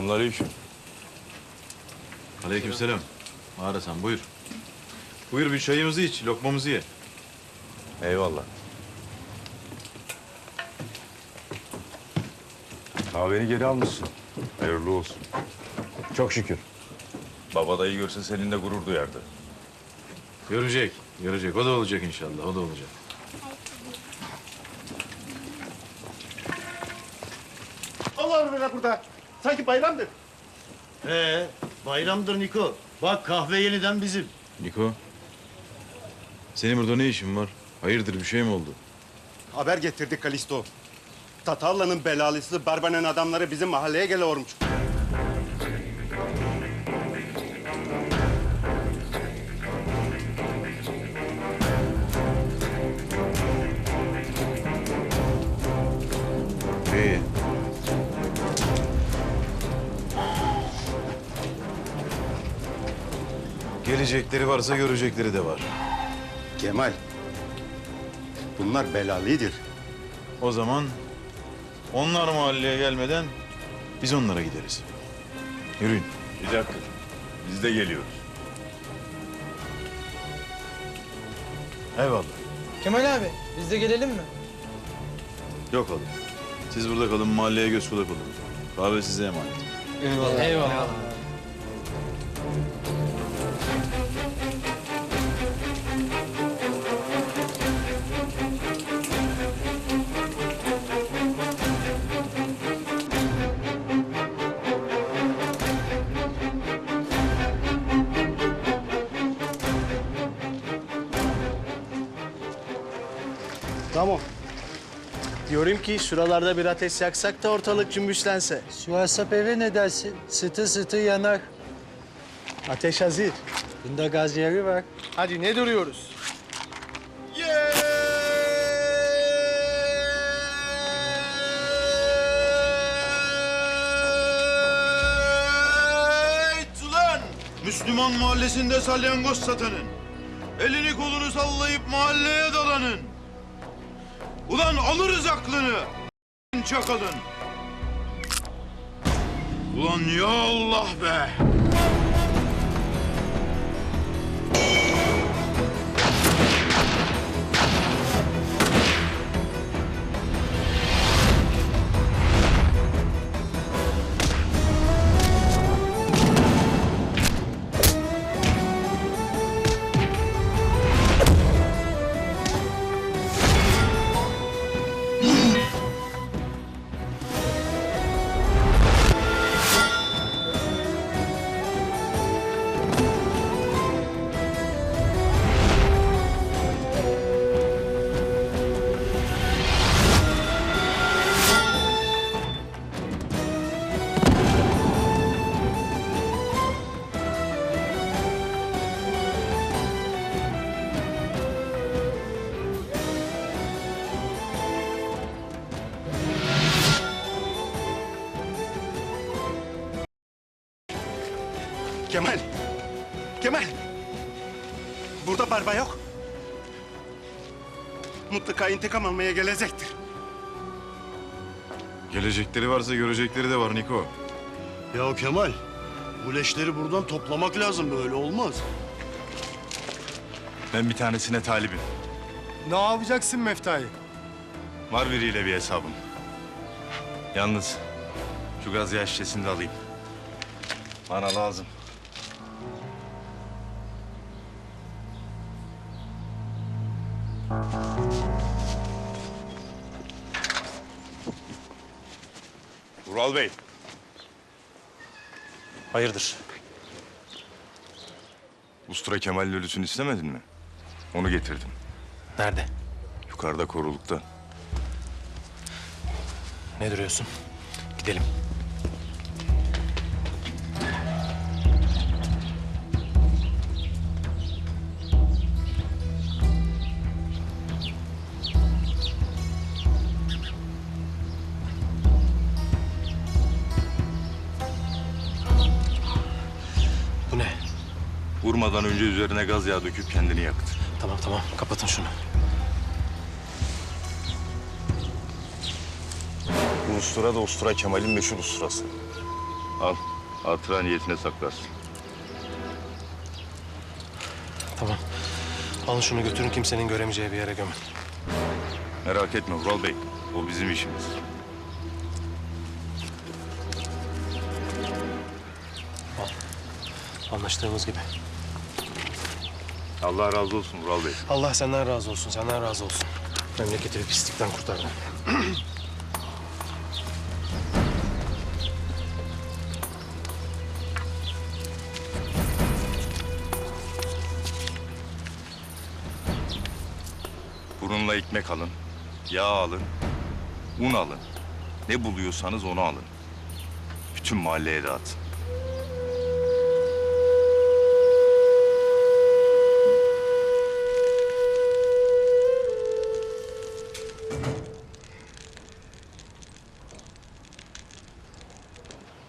Selamünaleyküm. Aleykümselam. Mağarasan buyur. Buyur bir çayımızı iç, lokmamızı ye. Eyvallah. Kahveni geri almışsın. Hayırlı olsun. Çok şükür. Baba dayı görse seninle gurur duyardı. Görecek, görecek. O da olacak inşallah, o da olacak. Allah Allah burada. Sanki bayramdır. Ee, bayramdır Niko. Bak kahve yeniden bizim. Niko, senin burada ne işin var? Hayırdır bir şey mi oldu? Haber getirdik Kalisto. Tatarla'nın belalısı Barban'ın adamları bizim mahalleye geliyormuş. Gelecekleri varsa görecekleri de var. Kemal. Bunlar belalıdır. O zaman onlar mahalleye gelmeden biz onlara gideriz. Yürüyün. Bir dakika. Biz de geliyoruz. Eyvallah. Kemal abi biz de gelelim mi? Yok oğlum. Siz burada kalın, mahalleye göz kulak olun. Kahve size emanet. Eyvallah. Eyvallah. Tamam. Diyorum ki şuralarda bir ateş yaksak da ortalık cümbüşlense. Şu asap eve ne dersin? Sıtı sıtı yanar. Ateş hazır. Bunda gaz yeri var. Hadi ne duruyoruz? Müslüman mahallesinde salyangoz satanın. Elini kolunu sallayıp mahalleye dalanın. Ulan alırız aklını. Çakalın. Ulan ya Allah be. Mutlaka intikam almaya gelecektir. Gelecekleri varsa görecekleri de var Niko. Ya Kemal, bu leşleri buradan toplamak lazım böyle olmaz. Ben bir tanesine talibim. Ne yapacaksın Mefta'yı? Var biriyle bir hesabım. Yalnız şu gaz yaş şişesini de alayım. Bana lazım. Ural Bey. Hayırdır? Ustura Kemal'in ölüsünü istemedin mi? Onu getirdim. Nerede? Yukarıda korulukta. Ne duruyorsun? Gidelim. Vurmadan önce üzerine gaz yağı döküp kendini yaktı. Tamam tamam kapatın şunu. Bu ustura da ustura Kemal'in meşhur usturası. Al. Hatıra niyetine saklarsın. Tamam. Alın şunu götürün kimsenin göremeyeceği bir yere gömün. Merak etme Vural Bey. O bizim işimiz. Anlaştığımız gibi. Allah razı olsun Vural Bey. Allah senden razı olsun, senden razı olsun. Memleketi bir pislikten kurtardın. Burunla ekmek alın. Yağ alın. Un alın. Ne buluyorsanız onu alın. Bütün mahalleye dağıtın.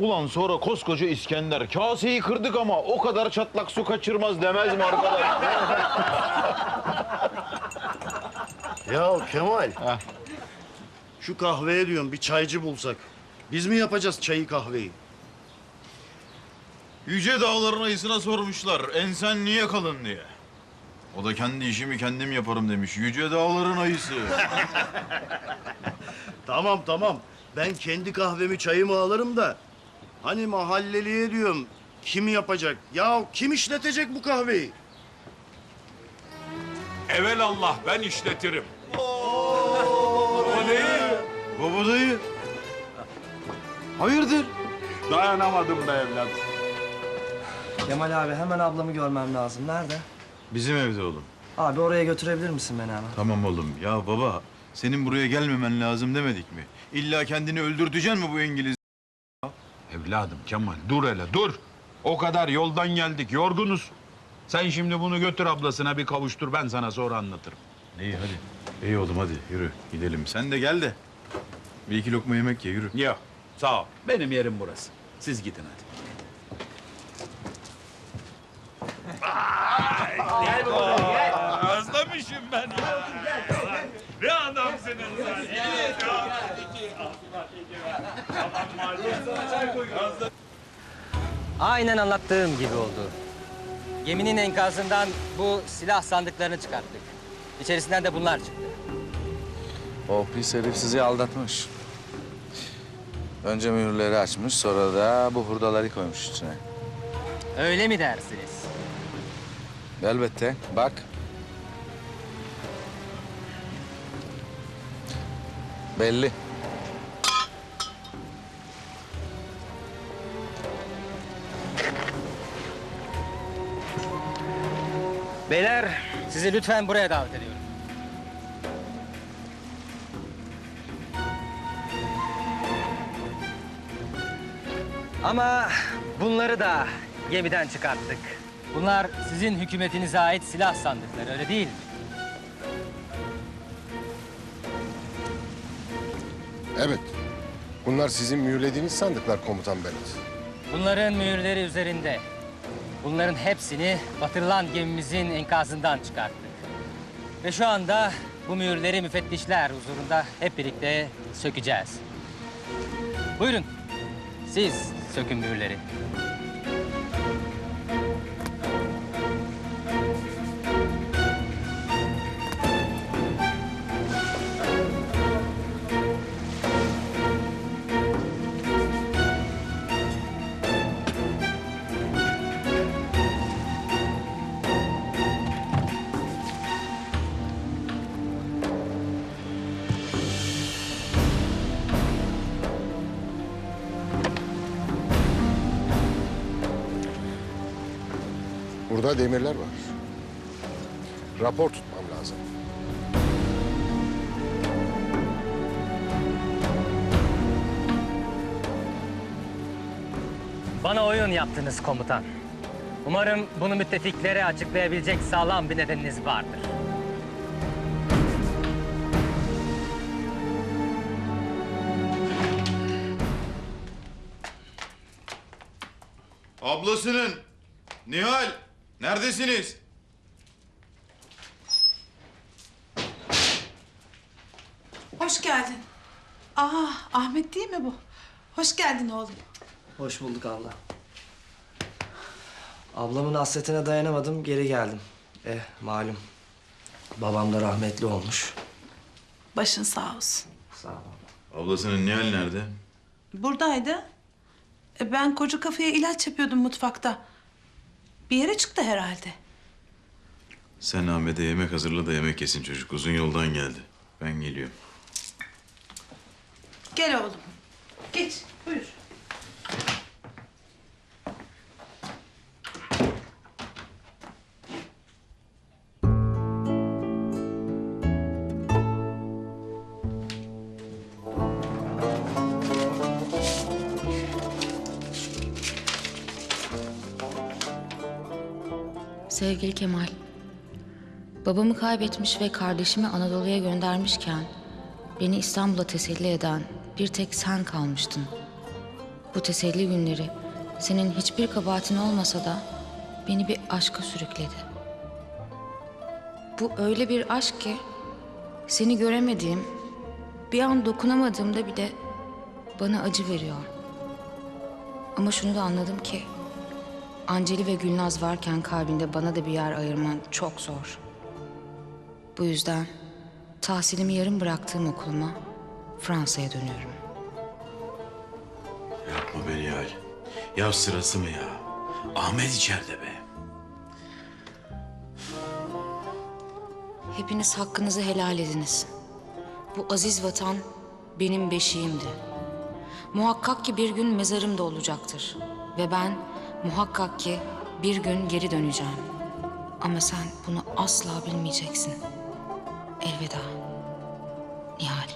Ulan sonra koskoca İskender kaseyi kırdık ama o kadar çatlak su kaçırmaz demez mi arkadaş? Ya Kemal. Şu kahveye diyorum bir çaycı bulsak. Biz mi yapacağız çayı kahveyi? Yüce dağların ayısına sormuşlar ensen niye kalın diye. O da kendi işimi kendim yaparım demiş. Yüce dağların ayısı. Tamam tamam. Ben kendi kahvemi çayımı alırım da. Hani mahalleliye diyorum. Kim yapacak? Ya kim işletecek bu kahveyi? Evelallah ben işletirim. Baba dayı. Hayırdır? Dayanamadım be evlat. Kemal abi hemen ablamı görmem lazım. Nerede? Bizim evde oğlum. Abi oraya götürebilir misin beni hemen? Tamam oğlum. Ya baba senin buraya gelmemen lazım demedik mi? İlla kendini öldürteceksin mi bu İngiliz? Evladım Kemal dur hele dur. O kadar yoldan geldik yorgunuz. Sen şimdi bunu götür ablasına bir kavuştur ben sana sonra anlatırım. İyi hadi. İyi oğlum hadi yürü gidelim. Sen de gel de. Bir iki lokma yemek ye yürü. Yok sağ ol. Benim yerim burası. Siz gidin hadi. Özlemişim ben ya. Ne adamsınız sen. Aynen anlattığım gibi oldu. Geminin enkazından bu silah sandıklarını çıkarttık. İçerisinden de bunlar çıktı. O pis herif sizi aldatmış. Önce mühürleri açmış, sonra da bu hurdaları koymuş içine. Öyle mi dersiniz? Elbette, bak. Belli. Beyler sizi lütfen buraya davet ediyorum. Ama bunları da gemiden çıkarttık. Bunlar sizin hükümetinize ait silah sandıkları öyle değil mi? Evet. Bunlar sizin mühürlediğiniz sandıklar komutan Berat. Bunların mühürleri üzerinde. Bunların hepsini batırılan gemimizin enkazından çıkarttık. Ve şu anda bu mühürleri müfettişler huzurunda hep birlikte sökeceğiz. Buyurun. Siz sökün mühürleri. Burada demirler var. Rapor tutmam lazım. Bana oyun yaptınız komutan. Umarım bunu müttefiklere açıklayabilecek sağlam bir nedeniniz vardır. Ablasının. Nihal. Neredesiniz? Hoş geldin. Aa, Ahmet değil mi bu? Hoş geldin oğlum. Hoş bulduk abla. Ablamın hasretine dayanamadım, geri geldim. Eh, malum. Babam da rahmetli olmuş. Başın sağ olsun. Sağ ol. Ablasının Nihal nerede? Buradaydı. E, ben koca kafaya ilaç yapıyordum mutfakta. Bir yere çıktı herhalde. Sen Ahmet'e yemek hazırla da yemek yesin çocuk. Uzun yoldan geldi. Ben geliyorum. Gel oğlum. Geç, buyur. Sevgili Kemal, babamı kaybetmiş ve kardeşimi Anadolu'ya göndermişken beni İstanbul'a teselli eden bir tek sen kalmıştın. Bu teselli günleri senin hiçbir kabahatin olmasa da beni bir aşka sürükledi. Bu öyle bir aşk ki seni göremediğim, bir an dokunamadığımda bile bana acı veriyor. Ama şunu da anladım ki Anceli ve Gülnaz varken kalbinde bana da bir yer ayırman çok zor. Bu yüzden tahsilimi yarım bıraktığım okuluma Fransa'ya dönüyorum. Yapma be Nihal. Ya sırası mı ya? Ahmet içeride be. Hepiniz hakkınızı helal ediniz. Bu aziz vatan benim beşiğimdi. Muhakkak ki bir gün mezarım da olacaktır. Ve ben Muhakkak ki bir gün geri döneceğim. Ama sen bunu asla bilmeyeceksin. Elveda. Nihal.